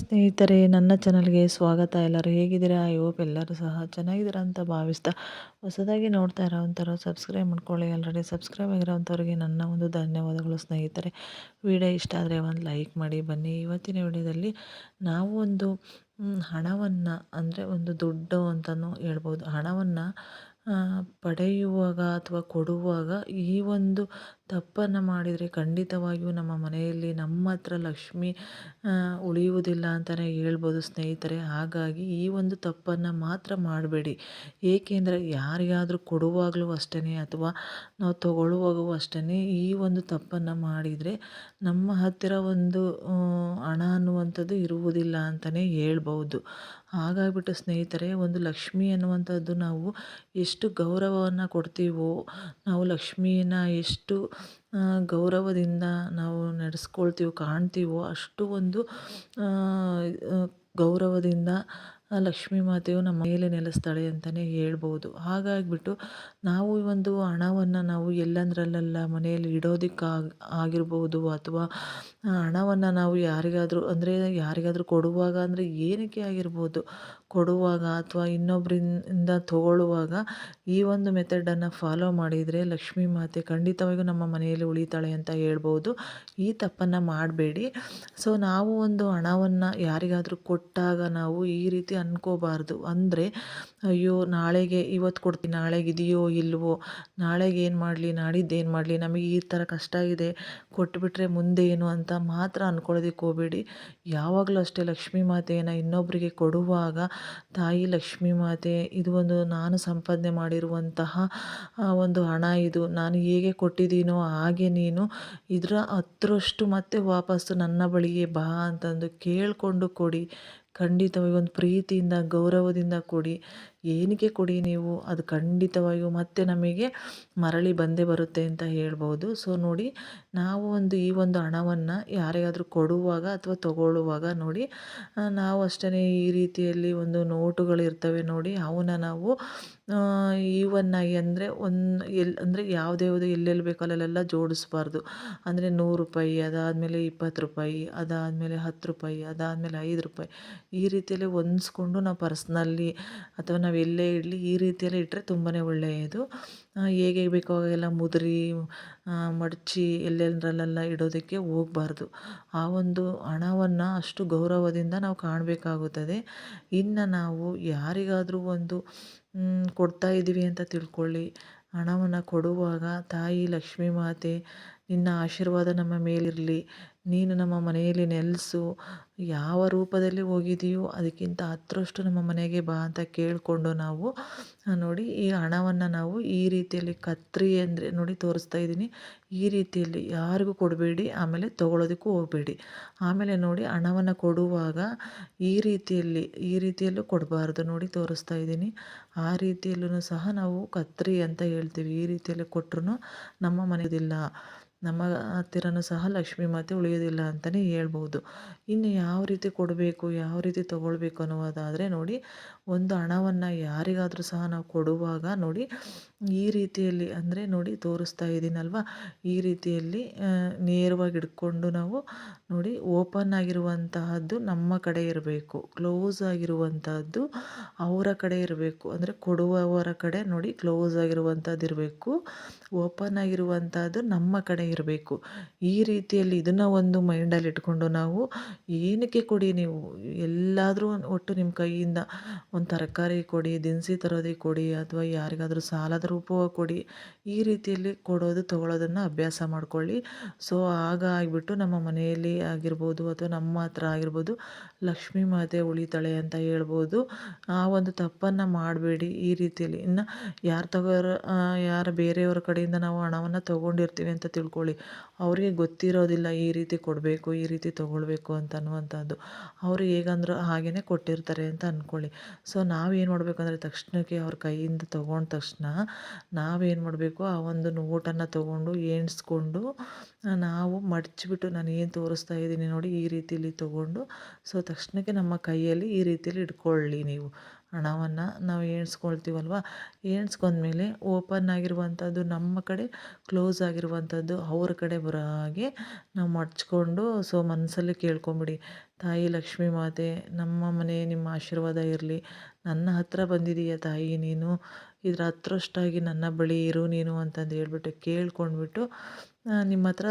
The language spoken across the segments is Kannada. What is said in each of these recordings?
ಸ್ನೇಹಿತರೆ, ನನ್ನ ಚಾನಲ್ಗೆ ಸ್ವಾಗತ. ಎಲ್ಲರೂ ಹೇಗಿದ್ದೀರಾ? ಐ ಹೋಪ್ ಎಲ್ಲರೂ ಸಹ ಚೆನ್ನಾಗಿದ್ದೀರಾ ಅಂತ ಭಾವಿಸ್ತಾ ಹೊಸದಾಗಿ ನೋಡ್ತಾ ಇರೋವಂಥವ್ರು ಸಬ್ಸ್ಕ್ರೈಬ್ ಮಾಡ್ಕೊಳ್ಳಿ. ಆಲ್ರೆಡಿ ಸಬ್ಸ್ಕ್ರೈಬ್ ಆಗಿರೋವಂಥವ್ರಿಗೆ ನನ್ನ ಒಂದು ಧನ್ಯವಾದಗಳು ಸ್ನೇಹಿತರೆ. ವಿಡಿಯೋ ಇಷ್ಟ ಆದರೆ ಒಂದು ಲೈಕ್ ಮಾಡಿ. ಬನ್ನಿ, ಇವತ್ತಿನ ವಿಡಿಯೋದಲ್ಲಿ ನಾವು ಒಂದು, ಹಣವನ್ನು ಅಂದರೆ ಒಂದು ದುಡ್ಡು ಅಂತಲೂ ಹೇಳ್ಬೋದು. ಹಣವನ್ನು ಪಡೆಯುವಾಗ ಅಥವಾ ಕೊಡುವಾಗ ಈ ಒಂದು ತಪ್ಪನ್ನು ಮಾಡಿದರೆ ಖಂಡಿತವಾಗಿಯೂ ನಮ್ಮ ಮನೆಯಲ್ಲಿ ನಮ್ಮ ಹತ್ರ ಲಕ್ಷ್ಮಿ ಉಳಿಯುವುದಿಲ್ಲ ಅಂತಲೇ ಹೇಳ್ಬೋದು ಸ್ನೇಹಿತರೆ. ಹಾಗಾಗಿ ಈ ಒಂದು ತಪ್ಪನ್ನು ಮಾತ್ರ ಮಾಡಬೇಡಿ. ಏಕೆಂದರೆ ಯಾರಿಗಾದರೂ ಕೊಡುವಾಗಲೂ ಅಷ್ಟೇ ಅಥವಾ ನಾವು ತಗೊಳ್ಳುವಾಗೂ ಅಷ್ಟೇ ಈ ಒಂದು ತಪ್ಪನ್ನು ಮಾಡಿದರೆ ನಮ್ಮ ಹತ್ತಿರ ಒಂದು ಹಣ ಅನ್ನುವಂಥದ್ದು ಇರುವುದಿಲ್ಲ ಅಂತಲೇ ಹೇಳ್ಬೋದು. ಹಾಗಾಗಿಬಿಟ್ಟು ಸ್ನೇಹಿತರೆ, ಒಂದು ಲಕ್ಷ್ಮಿ ಅನ್ನುವಂಥದ್ದು ನಾವು ಎಷ್ಟು ಗೌರವವನ್ನು ಕೊಡ್ತೀವೋ, ನಾವು ಲಕ್ಷ್ಮೀನ ಎಷ್ಟು ಗೌರವದಿಂದ ನಾವು ನಡೆಸ್ಕೊಳ್ತೀವೋ, ಕಾಣ್ತೀವೋ, ಅಷ್ಟು ಒಂದು ಗೌರವದಿಂದ ಲಕ್ಷ್ಮೀ ಮಾತೆಯು ನಮ್ಮ ಮೇಲೆ ನೆಲೆಸ್ತಾಳೆ ಅಂತಲೇ ಹೇಳ್ಬೋದು. ಹಾಗಾಗಿಬಿಟ್ಟು ನಾವು ಒಂದು ಹಣವನ್ನು ನಾವು ಎಲ್ಲಂದ್ರಲ್ಲೆಲ್ಲ ಮನೆಯಲ್ಲಿ ಇಡೋದಕ್ಕೆ ಆಗಿರ್ಬೋದು ಅಥವಾ ಹಣವನ್ನು ನಾವು ಯಾರಿಗಾದರೂ, ಅಂದರೆ ಯಾರಿಗಾದರೂ ಕೊಡುವಾಗ ಅಂದರೆ ಏನಕ್ಕೆ ಆಗಿರ್ಬೋದು? ಕೊಡುವಾಗ ಅಥವಾ ಇನ್ನೊಬ್ಬರಿಂದ ತೊಗೊಳ್ಳುವಾಗ ಈ ಒಂದು ಮೆಥಡನ್ನು ಫಾಲೋ ಮಾಡಿದರೆ ಲಕ್ಷ್ಮೀ ಮಾತೆ ಖಂಡಿತವಾಗಿಯೂ ನಮ್ಮ ಮನೆಯಲ್ಲಿ ಉಳಿತಾಳೆ ಅಂತ ಹೇಳ್ಬೋದು. ಈ ತಪ್ಪನ್ನು ಮಾಡಬೇಡಿ. ಸೊ ನಾವು ಒಂದು ಹಣವನ್ನು ಯಾರಿಗಾದರೂ ಕೊಟ್ಟಾಗ ನಾವು ಈ ರೀತಿ ಅನ್ಕೋಬಾರ್ದು. ಅಂದರೆ, ಅಯ್ಯೋ, ನಾಳೆಗೆ ಇವತ್ತು ಕೊಡ್ತೀನಿ, ನಾಳೆಗೆ ಇದೆಯೋ ಇಲ್ವೋ, ನಾಳೆಗೆ ಏನು ಮಾಡಲಿ ನಾಡಿದ್ದು ಏನು ಮಾಡಲಿ, ನಮಗೆ ಈ ಥರ ಕಷ್ಟ ಇದೆ, ಕೊಟ್ಬಿಟ್ರೆ ಮುಂದೆ ಏನು ಅಂತ ಮಾತ್ರ ಅಂದ್ಕೊಳ್ಳೋದಕ್ಕೆ ಹೋಗಬೇಡಿ. ಯಾವಾಗಲೂ ಅಷ್ಟೇ ಲಕ್ಷ್ಮೀ ಮಾತೆಯನ್ನು ಇನ್ನೊಬ್ಬರಿಗೆ ಕೊಡುವಾಗ ತಾಯಿ ಲಕ್ಷ್ಮೀ ಮಾತೆ, ಇದು ಒಂದು ನಾನು ಸಂಪಾದನೆ ಮಾಡಿರುವಂತಹ ಒಂದು ಹಣ ಇದು. ನಾನು ಹೇಗೆ ಕೊಟ್ಟಿದ್ದೀನೋ ಹಾಗೆ ನೀನು ಇದರ ಹತ್ತರಷ್ಟು ಮತ್ತೆ ವಾಪಸ್ಸು ನನ್ನ ಬಳಿಗೆ ಬಾ ಅಂತಂದು ಕೇಳಿಕೊಂಡು ಕೊಡಿ. ಖಂಡಿತವಾಗಿ ಒಂದು ಪ್ರೀತಿಯಿಂದ, ಗೌರವದಿಂದ ಕೊಡಿ ಏನಕ್ಕೆ ಕೊಡಿ ನೀವು, ಅದು ಖಂಡಿತವಾಗಿಯೂ ಮತ್ತೆ ನಮಗೆ ಮರಳಿ ಬಂದೇ ಬರುತ್ತೆ ಅಂತ ಹೇಳ್ಬೋದು. ಸೊ ನೋಡಿ, ನಾವು ಒಂದು ಈ ಒಂದು ಹಣವನ್ನು ಯಾರಿಗಾದರೂ ಕೊಡುವಾಗ ಅಥವಾ ತಗೊಳ್ಳುವಾಗ ನೋಡಿ ನಾವು ಅಷ್ಟೇ ಈ ರೀತಿಯಲ್ಲಿ ಒಂದು ನೋಟುಗಳಿರ್ತವೆ ನೋಡಿ, ಅವನ್ನ ನಾವು ಈವನ್ನಾಗಿ ಅಂದರೆ ಒಂದು ಎಲ್, ಅಂದರೆ ಯಾವ್ದು ಯಾವುದು ಎಲ್ಲೆಲ್ಲಿ ಬೇಕೋ ಅಲ್ಲೆಲ್ಲ ಜೋಡಿಸ್ಬಾರ್ದು. ಅಂದರೆ ನೂರು ರೂಪಾಯಿ, ಅದಾದಮೇಲೆ ಇಪ್ಪತ್ತು ರೂಪಾಯಿ, ಅದಾದಮೇಲೆ ಹತ್ತು ರೂಪಾಯಿ, ಅದಾದಮೇಲೆ ಐದು ರೂಪಾಯಿ ಈ ರೀತಿಯಲ್ಲಿ ಹೊಂದಿಸ್ಕೊಂಡು ನಾವು ಪರ್ಸ್ನಲ್ಲಿ ಅಥವಾ ನಾವು ಎಲ್ಲೇ ಇರಲಿ ಈ ರೀತಿಯಲ್ಲಿ ಇಟ್ಟರೆ ತುಂಬಾ ಒಳ್ಳೆಯದು. ಹೇಗೆ ಬೇಕೋ ಹಾಗೆಲ್ಲ ಮುದುರಿ ಮಡಚಿ ಎಲ್ಲೆಂದರಲ್ಲೆಲ್ಲ ಇಡೋದಕ್ಕೆ ಹೋಗಬಾರ್ದು. ಆ ಒಂದು ಹಣವನ್ನು ಅಷ್ಟು ಗೌರವದಿಂದ ನಾವು ಕಾಣಬೇಕಾಗುತ್ತದೆ. ಇನ್ನು ನಾವು ಯಾರಿಗಾದರೂ ಒಂದು ಕೊಡ್ತಾ ಇದ್ದೀವಿ ಅಂತ ತಿಳ್ಕೊಳ್ಳಿ. ಹಣವನ್ನು ಕೊಡುವಾಗ ತಾಯಿ ಲಕ್ಷ್ಮೀ ಮಾತೆ, ನಿನ್ನ ಆಶೀರ್ವಾದ ನಮ್ಮ ಮೇಲಿರಲಿ. ನೀನು ನಮ್ಮ ಮನೆಯಲ್ಲಿ ನೆಲೆಸು. ಯಾವ ರೂಪದಲ್ಲಿ ಹೋಗಿದೆಯೋ ಅದಕ್ಕಿಂತ ಹತ್ತರಷ್ಟು ನಮ್ಮ ಮನೆಗೆ ಬಾ ಅಂತ ಕೇಳಿಕೊಂಡು ನಾವು ನೋಡಿ ಈ ಹಣವನ್ನು ನಾವು ಈ ರೀತಿಯಲ್ಲಿ ಕತ್ರಿ ಅಂದರೆ ನೋಡಿ ತೋರಿಸ್ತಾ ಇದ್ದೀನಿ. ಈ ರೀತಿಯಲ್ಲಿ ಯಾರಿಗೂ ಕೊಡಬೇಡಿ, ಆಮೇಲೆ ತೊಗೊಳೋದಕ್ಕೂ ಹೋಗಬೇಡಿ. ಆಮೇಲೆ ನೋಡಿ ಹಣವನ್ನು ಕೊಡುವಾಗ ಈ ರೀತಿಯಲ್ಲಿ, ಈ ರೀತಿಯಲ್ಲೂ ಕೊಡಬಾರ್ದು ನೋಡಿ ತೋರಿಸ್ತಾ ಇದ್ದೀನಿ. ಆ ರೀತಿಯಲ್ಲೂ ಸಹ ನಾವು ಕತ್ರಿ ಅಂತ ಹೇಳ್ತೀವಿ. ಈ ರೀತಿಯಲ್ಲಿ ಕೊಟ್ಟರು ನಮ್ಮ ಮನೆಯದಿಲ್ಲ ನಮ್ಮ ಹತ್ತಿರನೂ ಸಹ ಲಕ್ಷ್ಮೀ ಮಾತೆ ಉಳಿಯೋದಿಲ್ಲ ಅಂತಲೇ ಹೇಳ್ಬೋದು. ಇನ್ನು ಯಾವ ರೀತಿ ಕೊಡಬೇಕು ಯಾವ ರೀತಿ ತಗೊಳ್ಬೇಕು ಅನ್ನುವುದಾದರೆ ನೋಡಿ ಒಂದು ಹಣವನ್ನು ಯಾರಿಗಾದರೂ ಸಹ ನಾವು ಕೊಡುವಾಗ ನೋಡಿ ಈ ರೀತಿಯಲ್ಲಿ ಅಂದರೆ ನೋಡಿ ತೋರಿಸ್ತಾ ಇದ್ದೀನಲ್ವ? ಈ ರೀತಿಯಲ್ಲಿ ನೇರವಾಗಿ ಹಿಡ್ಕೊಂಡು ನಾವು ನೋಡಿ ಓಪನ್ ಆಗಿರುವಂತಹದ್ದು ನಮ್ಮ ಕಡೆ ಇರಬೇಕು. ಕ್ಲೋಸ್ ಆಗಿರುವಂತಹದ್ದು ಅವರ ಕಡೆ ಇರಬೇಕು. ಅಂದರೆ ಕೊಡುವವರ ಕಡೆ ನೋಡಿ ಕ್ಲೋಸ್ ಆಗಿರುವಂಥದ್ದು ಇರಬೇಕು. ಓಪನ್ ಆಗಿರುವಂಥದ್ದು ನಮ್ಮ ಕಡೆ ಇರಬೇಕು. ಈ ರೀತಿಯಲ್ಲಿ ಇದನ್ನು ಒಂದು ಮೈಂಡಲ್ಲಿ ಇಟ್ಕೊಂಡು ನಾವು ಏನಕ್ಕೆ ಕೊಡಿ ನೀವು? ಎಲ್ಲಾದರೂ ಒಟ್ಟು ನಿಮ್ಮ ಕೈಯಿಂದ ಒಂದು ತರಕಾರಿ ಕೊಡಿ, ದಿನಸಿ ತರೋದಿಗೆ ಕೊಡಿ ಅಥವಾ ಯಾರಿಗಾದರೂ ಸಾಲದ ರೂಪವಾಗಿ ಕೊಡಿ, ಈ ರೀತಿಯಲ್ಲಿ ಕೊಡೋದು, ತೊಗೊಳೋದನ್ನು ಅಭ್ಯಾಸ ಮಾಡಿಕೊಳ್ಳಿ. ಸೊ ಆಗ ಆಗಿಬಿಟ್ಟು ನಮ್ಮ ಮನೆಯಲ್ಲಿ ಆಗಿರ್ಬೋದು ಅಥವಾ ನಮ್ಮ ಹತ್ರ ಆಗಿರ್ಬೋದು ಲಕ್ಷ್ಮೀ ಮಾತೆ ಉಳಿತಾಳೆ ಅಂತ ಹೇಳ್ಬೋದು. ಆ ಒಂದು ತಪ್ಪನ್ನು ಮಾಡಬೇಡಿ ಈ ರೀತಿಯಲ್ಲಿ. ಇನ್ನು ಯಾರು ತಗೋರೋ ಯಾರು ಬೇರೆಯವ್ರ ಕಡೆಯಿಂದ ನಾವು ಹಣವನ್ನು ತೊಗೊಂಡಿರ್ತೀವಿ ಅಂತ ತಿಳ್ಕೊಳ್ಳಿ. ಅವರಿಗೆ ಗೊತ್ತಿರೋದಿಲ್ಲ ಈ ರೀತಿ ಕೊಡಬೇಕು, ಈ ರೀತಿ ತೊಗೊಳ್ಬೇಕು ಅಂತ ಅನ್ನುವಂಥದ್ದು. ಅವರು ಹೇಗಂದ್ರೆ ಹಾಗೆಯೇ ಕೊಟ್ಟಿರ್ತಾರೆ ಅಂತ ಅಂದ್ಕೊಳ್ಳಿ ಸೊ ನಾವೇನು ಮಾಡಬೇಕಂದ್ರೆ ತಕ್ಷಣಕ್ಕೆ ಅವ್ರ ಕೈಯಿಂದ ತೊಗೊಂಡ ತಕ್ಷಣ ನಾವೇನು ಮಾಡಬೇಕು, ಆ ಒಂದು ನೋಟನ್ನು ತೊಗೊಂಡು ಎಣಿಸ್ಕೊಂಡು ನಾವು ಮಡಚಿಬಿಟ್ಟು ನಾನು ಏನು ತೋರಿಸ್ತಾ ಇದ್ದೀನಿ ನೋಡಿ ಈ ರೀತಿಲಿ ತೊಗೊಂಡು, ಸೊ ತಕ್ಷಣಕ್ಕೆ ನಮ್ಮ ಕೈಯಲ್ಲಿ ಈ ರೀತಿಯಲ್ಲಿ ಇಟ್ಕೊಳ್ಳಿ ನೀವು. ಹಣವನ್ನು ನಾವು ಎಣಿಸ್ಕೊಳ್ತೀವಲ್ವ ಎಣಿಸ್ಕೊಂಡ್ಮೇಲೆ ಓಪನ್ ಆಗಿರುವಂಥದ್ದು ನಮ್ಮ ಕಡೆ, ಕ್ಲೋಸ್ ಆಗಿರುವಂಥದ್ದು ಅವ್ರ ಕಡೆ ಬರೋ ಹಾಗೆ ನಾವು ಮಡ್ಚ್ಕೊಂಡು, ಸೊ ಮನಸ್ಸಲ್ಲಿ ಕೇಳ್ಕೊಂಬಿಡಿ. ತಾಯಿ ಲಕ್ಷ್ಮೀ ಮಾತೆ, ನಮ್ಮ ಮನೆ, ನಿಮ್ಮ ಆಶೀರ್ವಾದ ಇರಲಿ. ನನ್ನ ಹತ್ತಿರ ಬಂದಿದೀಯ ತಾಯಿ, ನೀನು ಇದರ ಹತ್ರಷ್ಟಾಗಿ ನನ್ನ ಬಳಿ ಇರು ನೀನು ಅಂತಂದು ಹೇಳ್ಬಿಟ್ಟು ಕೇಳ್ಕೊಂಡ್ಬಿಟ್ಟು ನಿಮ್ಮ ಹತ್ರ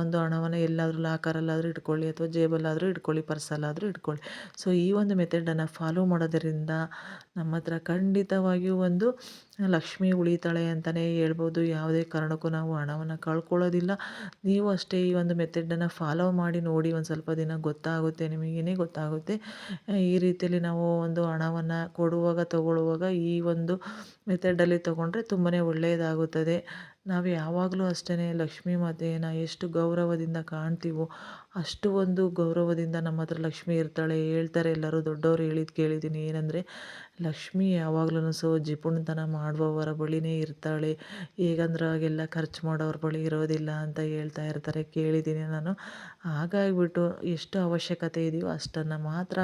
ಒಂದು ಹಣವನ್ನು ಎಲ್ಲಾದರೂ ಲಾಕರಲ್ಲಾದರೂ ಇಟ್ಕೊಳ್ಳಿ ಅಥವಾ ಜೇಬಲ್ಲಾದರೂ ಇಟ್ಕೊಳ್ಳಿ, ಪರ್ಸಲ್ಲಾದರೂ ಇಟ್ಕೊಳ್ಳಿ. ಸೊ ಈ ಒಂದು ಮೆಥಡನ್ನು ಫಾಲೋ ಮಾಡೋದರಿಂದ ನಮ್ಮ ಹತ್ರ ಖಂಡಿತವಾಗಿಯೂ ಒಂದು ಲಕ್ಷ್ಮಿ ಉಳಿತಾಳೆ ಅಂತಲೇ ಹೇಳ್ಬೋದು. ಯಾವುದೇ ಕಾರಣಕ್ಕೂ ನಾವು ಹಣವನ್ನು ಕಳ್ಕೊಳ್ಳೋದಿಲ್ಲ. ನೀವು ಅಷ್ಟೇ ಈ ಒಂದು ಮೆಥಡನ್ನು ಫಾಲೋ ಮಾಡಿ ನೋಡಿ ಒಂದು ಸ್ವಲ್ಪ ದಿನ ಗೊತ್ತಾಗುತ್ತೆ, ನಿಮಗೇನೇ ಗೊತ್ತಾಗುತ್ತೆ. ಈ ರೀತಿಯಲ್ಲಿ ನಾವು ಒಂದು ಹಣವನ್ನು ಕೊಡುವಾಗ, ತಗೊಳ್ಳುವಾಗ ಈ ಒಂದು ಮೆಥಡಲ್ಲಿ ತೊಗೊಂಡ್ರೆ ತುಂಬಾ ಒಳ್ಳೆಯದಾಗುತ್ತದೆ ನಾವು ಯಾವಾಗಲೂ ಅಷ್ಟೇ ಲಕ್ಷ್ಮೀ ಮಾತೆಯನ್ನು ಎಷ್ಟು ಗೌರವದಿಂದ ಕಾಣ್ತೀವೋ ಅಷ್ಟು ಒಂದು ಗೌರವದಿಂದ ನಮ್ಮ ಹತ್ರ ಲಕ್ಷ್ಮಿ ಇರ್ತಾಳೆ, ಹೇಳ್ತಾರೆ ಎಲ್ಲರೂ, ದೊಡ್ಡವರು ಹೇಳಿದ್ದು ಕೇಳಿದ್ದೀನಿ. ಏನಂದರೆ, ಲಕ್ಷ್ಮಿ ಯಾವಾಗ್ಲೂ ಸೊ ಜಿಪುಣತನ ಮಾಡುವವರ ಬಳಿನೇ ಇರ್ತಾಳೆ. ಹೇಗಂದ್ರೆ ಆಗೆಲ್ಲ ಖರ್ಚು ಮಾಡೋರ ಬಳಿ ಇರೋದಿಲ್ಲ ಅಂತ ಹೇಳ್ತಾ ಇರ್ತಾರೆ, ಕೇಳಿದ್ದೀನಿ ನಾನು. ಹಾಗಾಗಿಬಿಟ್ಟು ಎಷ್ಟು ಅವಶ್ಯಕತೆ ಇದೆಯೋ ಅಷ್ಟನ್ನು ಮಾತ್ರ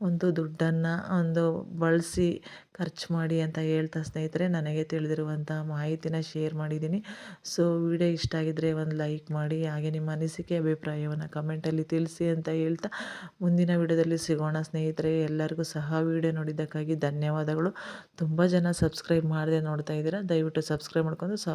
ಒಂದು ದುಡ್ಡನ್ನು ಒಂದು ಬಳಸಿ ಖರ್ಚು ಮಾಡಿ ಅಂತ ಹೇಳ್ತಾ ಸ್ನೇಹಿತರೆ, ನನಗೆ ತಿಳಿದಿರುವಂಥ ಮಾಹಿತಿನ ಶೇರ್ ಮಾಡಿದ್ದೀನಿ. ಸೊ, ವಿಡಿಯೋ ಇಷ್ಟ ಆಗಿದ್ದರೆ ಒಂದು ಲೈಕ್ ಮಾಡಿ, ಹಾಗೆ ನಿಮ್ಮ ಅನಿಸಿಕೆ, ಅಭಿಪ್ರಾಯವನ್ನು ಕಮೆಂಟಲ್ಲಿ ತಿಳಿಸಿ ಅಂತ ಹೇಳ್ತಾ ಮುಂದಿನ ವಿಡಿಯೋದಲ್ಲಿ ಸಿಗೋಣ ಸ್ನೇಹಿತರೆ. ಎಲ್ಲರಿಗೂ ಸಹ ವಿಡಿಯೋ ನೋಡಿದ್ದಕ್ಕಾಗಿ ಧನ್ಯವಾದಗಳು. ತುಂಬ ಜನ ಸಬ್ಸ್ಕ್ರೈಬ್ ಮಾಡದೆ ನೋಡ್ತಾ ಇದ್ದೀರಾ, ದಯವಿಟ್ಟು ಸಬ್ಸ್ಕ್ರೈಬ್ ಮಾಡ್ಕೊಂಡು ಸಪ್